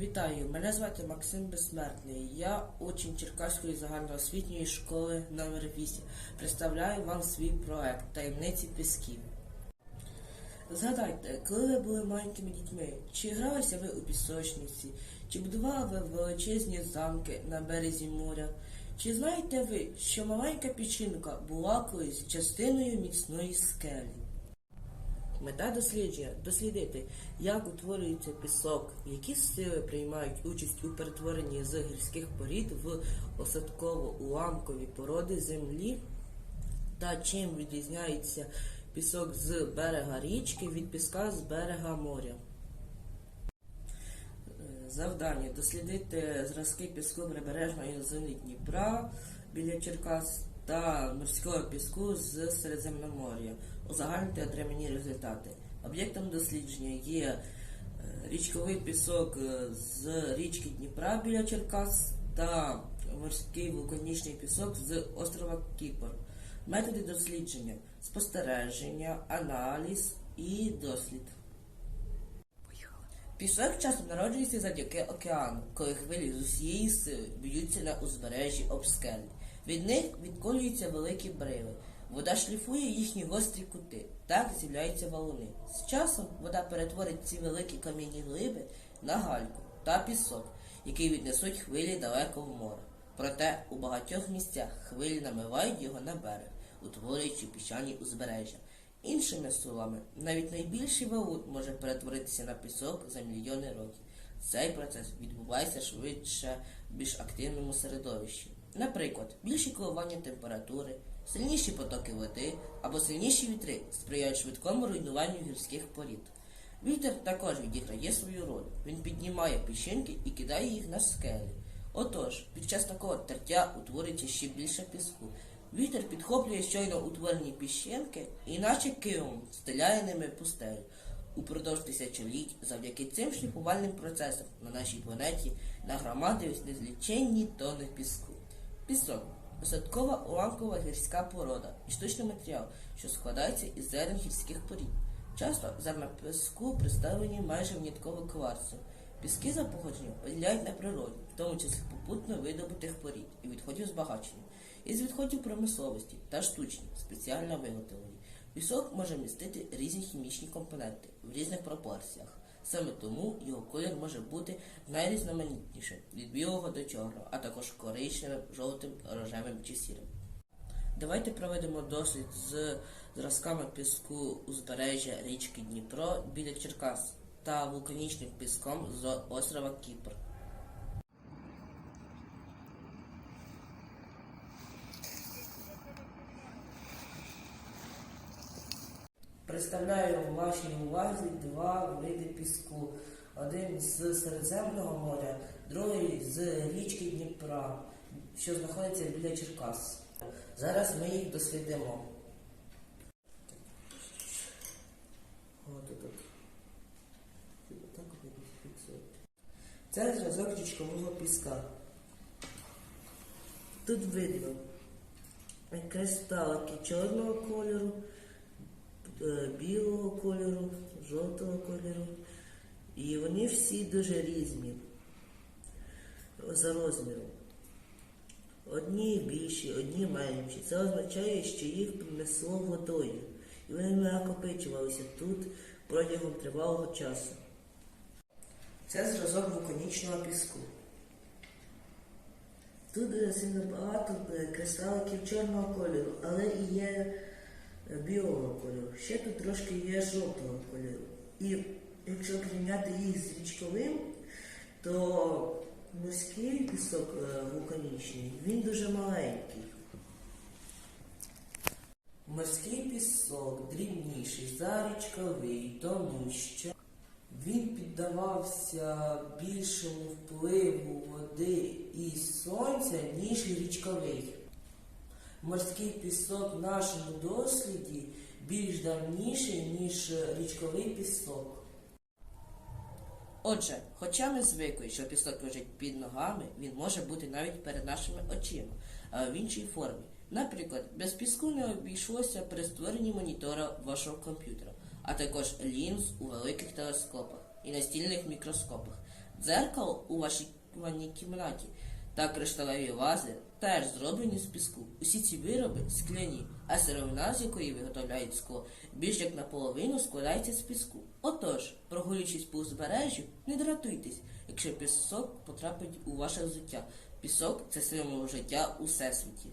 Вітаю, мене звати Максим Безсмертний. Я учень Черкаської загальноосвітньої школи номер 8 Представляю вам свій проект Таємниці пісків. Згадайте, коли ви були маленькими дітьми, чи гралися ви у пісочниці, чи будували ви величезні замки на березі моря? Чи знаєте ви, що маленька печінка була колись частиною міцної скелі? Мета дослідження дослідити, як утворюється пісок, які сили приймають участь у перетворенні з гірських порід в осадково-уламкові породи землі, та чим відрізняється пісок з берега річки від піска з берега моря. Завдання дослідити зразки піску прибережної зони Дніпра біля Черкас та морського піску з Середземномор'я. Узагальнити отримані результати. Об'єктом дослідження є е, річковий пісок е, з річки Дніпра біля Черкас та морський вулканічний пісок з острова Кіпр. Методи дослідження спостереження, аналіз і дослід. Пісок часто народжується завдяки океану, коли хвилі з усієї сили б'ються на узбережжі об скелі. Від них відколюються великі брили. Вода шліфує їхні гострі кути. Так з'являються валуни. З часом вода перетворить ці великі кам'яні глиби на гальку та пісок, який віднесуть хвилі далеко в море. Проте у багатьох місцях хвилі намивають його на берег, утворюючи піщані узбережжя. Іншими словами, навіть найбільший валун може перетворитися на пісок за мільйони років. Цей процес відбувається швидше в більш активному середовищі. Наприклад, більші коливання температури, сильніші потоки води або сильніші вітри сприяють швидкому руйнуванню гірських порід. Вітер також відіграє свою роль. Він піднімає піщинки і кидає їх на скелі. Отож, під час такого тертя утворюється ще більше піску. Вітер підхоплює щойно утворені піщинки і наче килом стеляє ними пустелю. Упродовж тисячоліть завдяки цим шліфувальним процесам на нашій планеті нагромадились незліченні тони піску. Пісок осадкова уламкова гірська порода і штучний матеріал, що складається із зерен гірських порід. Часто зерна піску представлені майже внятково кварцем. Піски за походженням поділяють на природі, в тому числі попутно видобутих порід і відходів збагачення, із відходів промисловості та штучні, спеціально виготовлені. Пісок може містити різні хімічні компоненти в різних пропорціях. Саме тому його колір може бути найрізноманітнішим від білого до чорного, а також коричневим, жовтим, рожевим чи сірим. Давайте проведемо дослід з зразками піску узбережжя річки Дніпро біля Черкас та вулканічним піском з острова Кіпр. Представляю вашій увазі два види піску. Один з Середземного моря, другий з річки Дніпра, що знаходиться біля Черкас. Зараз ми їх дослідимо. Це зразок річкового піска. Тут видно кристалики чорного кольору, білого кольору, жовтого кольору. І вони всі дуже різні за розміром. Одні більші, одні менші. Це означає, що їх принесло водою. І вони накопичувалися тут протягом тривалого часу. Це зразок вулканічного піску. Тут е, сильно багато е, кристаликів чорного кольору, але і є е, білого кольору. Ще тут трошки є жовтого кольору. І якщо порівняти їх з річковим, то морський пісок е, вулканічний, він дуже маленький. Морський пісок дрібніший за річковий, тому що він піддавався більшому впливу води і сонця, ніж річковий. Морський пісок в нашому досліді більш давніший, ніж річковий пісок. Отже, хоча ми звикли, що пісок лежить під ногами, він може бути навіть перед нашими очима, але в іншій формі. Наприклад, без піску не обійшлося при створенні монітора вашого комп'ютера, а також лінз у великих телескопах і настільних мікроскопах. Дзеркало у вашій ванній кімнаті та кришталеві вази теж зроблені з піску. Усі ці вироби скляні, а сировина, з якої виготовляють скло, більш як наполовину складається з піску. Отож, прогулюючись по узбережжю, не дратуйтесь, якщо пісок потрапить у ваше взуття. Пісок це символ життя у всесвіті.